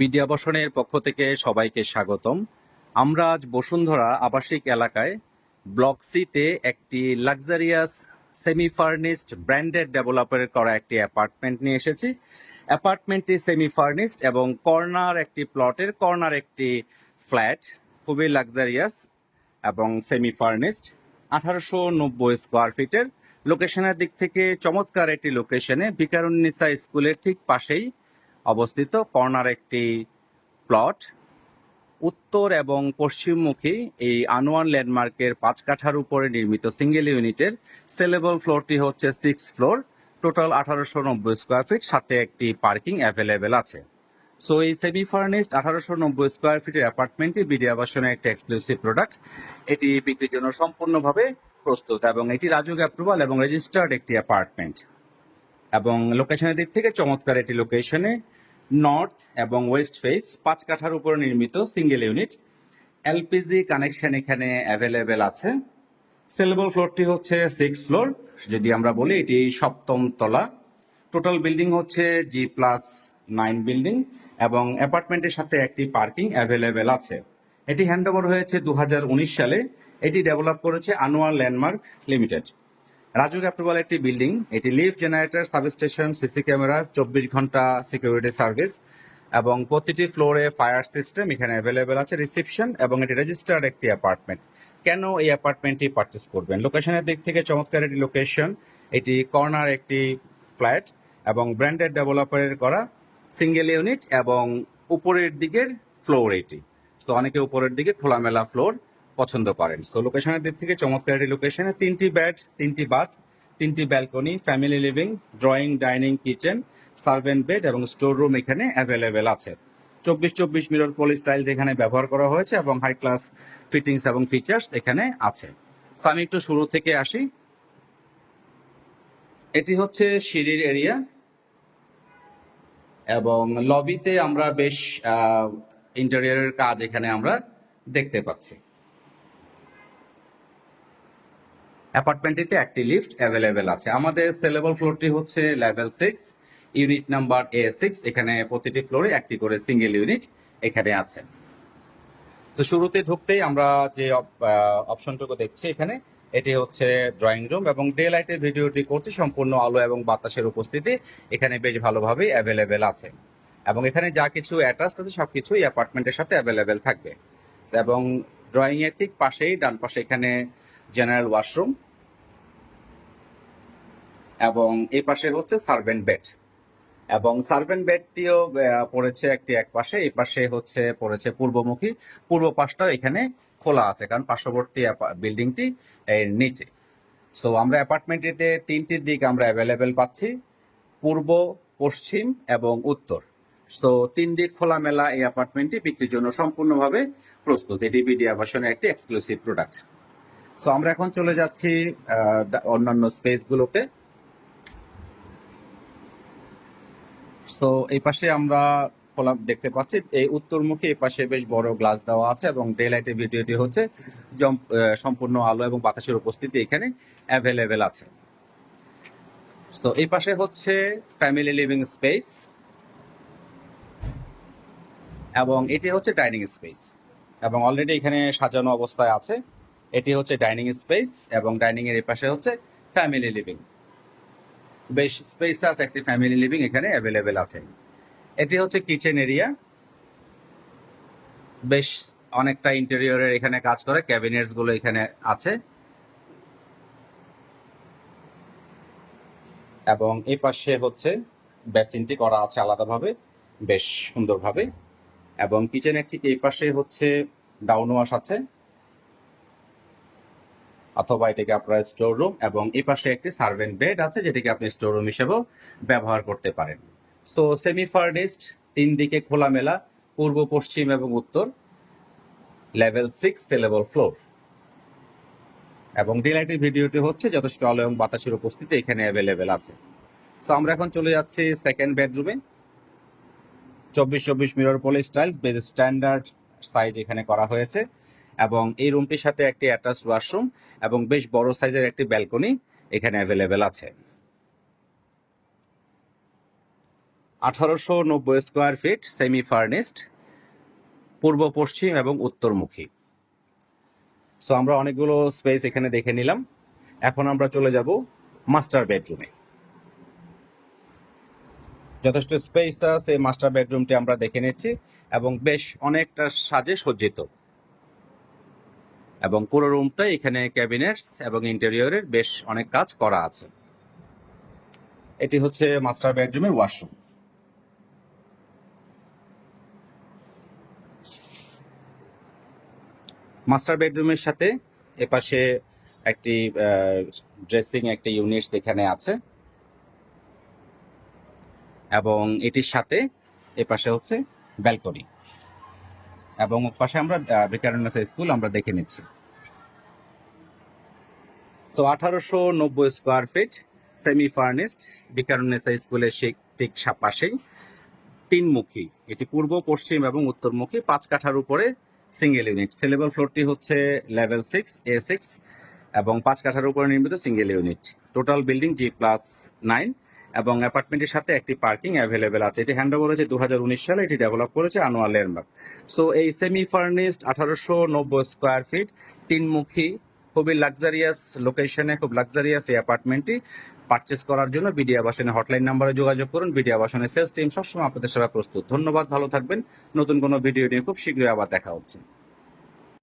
বিদ্যাবসনের পক্ষ থেকে সবাইকে স্বাগতম। আমরা আজ বসুন্ধরা আবাসিক এলাকায় ব্লক সিতে একটি লাক্সারিয়াস সেমি ফার্নিশড ব্র্যান্ডেড ডেভেলপারের করা একটি অ্যাপার্টমেন্ট নিয়ে এসেছি। অ্যাপার্টমেন্টটি সেমি ফার্নিশড এবং কর্নার একটি প্লটের, কর্নার একটি ফ্ল্যাট, খুবই লাক্সারিয়াস এবং সেমি ফার্নিশড আঠারোশো নব্বই স্কোয়ার ফিটের। লোকেশনের দিক থেকে চমৎকার একটি লোকেশনে বিকারুন্নিসা স্কুলের ঠিক পাশেই অবস্থিত, কর্নার একটি প্লট। উত্তর এবং পশ্চিমমুখী এই আনোয়ান ল্যান্ডমার্কের পাঁচ কাঠার উপরে নির্মিত সিঙ্গেল ইউনিটের সেলেবল ফ্লোরটি হচ্ছে সিক্স ফ্লোর টোটাল আঠারোশো নব্বই স্কোয়ার ফিট সাথে একটি পার্কিং অ্যাভেলেবেল আছে। সো এই সেমি ফার্নিশড আঠারোশো নব্বই স্কোয়ার ফিটের অ্যাপার্টমেন্টটি বিডি আবাসনের একটি এক্সক্লুসিভ প্রোডাক্ট এটি বিক্রির জন্য সম্পূর্ণভাবে প্রস্তুত এবং এটি রাজুক অ্যাপ্রুভাল এবং রেজিস্টার্ড একটি অ্যাপার্টমেন্ট এবং লোকেশনের দিক থেকে চমৎকার একটি লোকেশনে নর্থ এবং ওয়েস্ট ফেস, পাঁচ কাঠার উপর নির্মিত সিঙ্গেল ইউনিট। এলপিজি কানেকশন এখানে অ্যাভেলেবেল আছে। সেলেবল ফ্লোরটি হচ্ছে সিক্স ফ্লোর। যদি আমরা বলি, এটি সপ্তম তলা। টোটাল বিল্ডিং হচ্ছে জি প্লাস নাইন বিল্ডিং এবং অ্যাপার্টমেন্টের সাথে একটি পার্কিং অ্যাভেলেবেল আছে। এটি হ্যান্ডওভার হয়েছে দু হাজার উনিশ সালে। এটি ডেভেলপ করেছে Anwar landmark limited. Rajuk approval একটি বিল্ডিং, এটি lift generator, substation, CC camera, চব্বিশ ঘণ্টা সিকিউরিটি সার্ভিস এবং প্রতিটি ফ্লোরে ফায়ার সিস্টেম এখানে অ্যাভেলেবেল আছে রিসেপশন এবং এটি রেজিস্টার্ড একটি অ্যাপার্টমেন্ট কেন এই অ্যাপার্টমেন্টটি পারচেস করবেন? লোকেশনের দিক থেকে চমৎকার একটি লোকেশন এটি কর্নার একটি ফ্ল্যাট এবং ব্র্যান্ডেড ডেভেলপারের করা সিঙ্গেল ইউনিট এবং উপরের দিকের ফ্লোর এটি। সো অনেকে উপরের দিকে খোলামেলা ফ্লোর পছন্দ করেন। সো লোকেশনের দিক থেকে চমৎকার একটি লোকেশনে তিনটি বেড তিনটি বাথ তিনটি balcony family living drawing dining kitchen servant bed এবং স্টোর রুম এখানে অ্যাভেলেবেল আছে। চব্বিশ চব্বিশ মিরর পলি স্টাইল যেখানে ব্যবহার করা হয়েছে এবং হাই ক্লাস ফিটিংস এবং ফিচার্স এখানে আছে। সো আমি একটু শুরু থেকে আসি। এটি হচ্ছে সিঁড়ির এরিয়া এবং লবিতে আমরা বেশ ইন্টেরিয়রের কাজ এখানে আমরা দেখতে পাচ্ছি। অ্যাপার্টমেন্টটিতে একটি লিফট অ্যাভেলেবেল আছে। আমাদের সেলেবল ফ্লোরটি হচ্ছে level six unit number A six এখানে প্রতিটি ফ্লোরে একটি করে সিঙ্গেল ইউনিট এখানে আছে। তো শুরুতে ঢুকতেই আমরা যে অপশনটুকু দেখছি এখানে, এটি হচ্ছে ড্রয়িং রুম এবং ডে লাইটের ভিডিওটি করছি। সম্পূর্ণ আলো এবং বাতাসের উপস্থিতি এখানে বেশ ভালোভাবেই অ্যাভেলেবেল আছে। এবং এখানে যা কিছু অ্যাটাচড আছে সব কিছুই অ্যাপার্টমেন্টের সাথে অ্যাভেলেবেল থাকবে। এবং ড্রয়িং এর ঠিক পাশেই, ডান পাশে এখানে জেনারেল ওয়াশরুম এবং এই পাশে হচ্ছে সার্ভেন্ট বেড। এবং সার্ভেন্ট বেডটিও পড়েছে একটি এক পাশে, এই পাশে হচ্ছে পড়েছে পূর্বমুখী। পূর্ব পাশটা এখানে খোলা আছে, কারণ পার্শ্ববর্তী বিল্ডিংটি এর নিচে। সো আমরা অ্যাপার্টমেন্টটিতে তিনটির দিক আমরা অ্যাভেলেবেল পাচ্ছি, পূর্ব, পশ্চিম এবং উত্তর। সো তিন দিক খোলামেলা এই অ্যাপার্টমেন্টটি বিক্রির জন্য সম্পূর্ণভাবে প্রস্তুত। এটি বিডি আবাসনের একটি এক্সক্লুসিভ প্রোডাক্ট সো আমরা এখন চলে যাচ্ছি অন্যান্য স্পেসগুলোতে সো এই পাশে আমরা দেখতে পাচ্ছি, এই উত্তরমুখী এই পাশে বেশ বড় গ্লাস দেওয়া আছে এবং ডে লাইটের ভিডিওটি হচ্ছে সম্পূর্ণ আলো এবং বাতাসের উপস্থিতি এখানে অ্যাভেলেবেল আছে। তো এই পাশে হচ্ছে ফ্যামিলি লিভিং স্পেস এবং এটি হচ্ছে ডাইনিং স্পেস এবং অলরেডি এখানে সাজানো অবস্থায় আছে। এটি হচ্ছে ডাইনিং স্পেস এবং ডাইনিং এর এই পাশে হচ্ছে ফ্যামিলি লিভিং বেশ স্পেসাস একটি ফ্যামিলি লিভিং এখানে অ্যাভেলেবেল আছে। এটি হচ্ছে কিচেন এরিয়া। বেশ অনেকটা ইন্টেরিয়রের এখানে কাজ করে, ক্যাবিনেটসগুলো এখানে আছে। এবং এই পাশে হচ্ছে বেসিনটি করা আছে আলাদাভাবে, বেশ সুন্দরভাবে। এবং কিচেনের ঠিক এই পাশে হচ্ছে ডাউন ওয়াশ আছে। অথবা এটাকে আপনার স্টোর রুম এবং এই পাশে একটি সার্ভেন্ট বেড আছে, যেটাকে আপনি স্টোর রুম হিসেবেও ব্যবহার করতে পারেন। সো সেমি ফার্নিস্ট তিন দিকে খোলামেলা, পূর্ব, পশ্চিম এবং উত্তর লেভেল সিক্স সেলেবল ফ্লোর এবং ডিলাইটের ভিডিওটি হচ্ছে যথেষ্ট আলো এবং বাতাসের উপস্থিতি এখানে অ্যাভেলেবেল আছে। সো আমরা এখন চলে যাচ্ছি সেকেন্ড বেডরুমে চব্বিশ চব্বিশ mirror poly tiles base standard size এখানে করা হয়েছে। এবং এই রুমটির সাথে একটি অ্যাটাচ ওয়াশরুম এবং বেশ বড় সাইজের একটি ব্যালকনি এখানে অ্যাভেলেবেল আছে। আঠারোশো নব্বই স্কোয়ার ফিট সেমি ফার্নিস্ট পূর্ব পশ্চিম এবং উত্তরমুখী। সো আমরা অনেকগুলো স্পেস এখানে দেখে নিলাম। এখন আমরা চলে যাব মাস্টার বেডরুমে যথেষ্ট স্পেস আছে মাস্টার বেডরুমটি আমরা দেখে নিচ্ছি এবং বেশ অনেকটা সাজে সজ্জিত। এবং পুরো রুমটা এখানে ক্যাবিনেটস এবং ইন্টেরিয়রের বেশ অনেক কাজ করা আছে। এটি হচ্ছে মাস্টার বেডরুমের ওয়াশরুম। মাস্টার বেডরুমের সাথে এপাশে একটি ড্রেসিং একটি ইউনিটস এখানে আছে। এবং এটির সাথে এপাশে হচ্ছে ব্যালকনি। এবং পাশে আমরা ভিকারুন্নাসা স্কুল আমরা দেখে নিচ্ছি। তো আঠারোশো নব্বই square feet semi furnished Viqarunnisa স্কুলের সেই ঠিক সা- পাশেই। তিনমুখী, এটি পূর্ব, পশ্চিম এবং উত্তরমুখী, পাঁচ কাঠার উপরে সিঙ্গেল ইউনিট সেলেবল ফ্লোরটি হচ্ছে লেভেল সিক্স এ সিক্স এবং পাঁচ কাঠার উপরে নির্মিত single unit total building G plus nine এবং অ্যাপার্টমেন্টের সাথে একটি পার্কিং অ্যাভেলেবেল আছে। এটি হ্যান্ড ওভার হয়েছে দু হাজার উনিশ সালে, এটি ডেভেলপ করেছে আনোয়ার ল্যান্ডমার্ক সো এই সেমি ফার্নিসড আঠারোশো নব্বই স্কোয়ার ফিট তিনমুখী, খুবই লাক্সারিয়াস লোকেশনে খুব লাক্সারিয়াস এই অ্যাপার্টমেন্টটি পারচেস করার জন্য বিডিয়া বাসনের হটলাইন নাম্বারে যোগাযোগ করুন। বিডিয়া বাসনের সেলস টিম সবসময় আপনাদের সেবা প্রস্তুত। ধন্যবাদ, ভালো থাকবেন। নতুন কোনো ভিডিও নিয়ে খুব শীঘ্রই আবার দেখা হচ্ছে।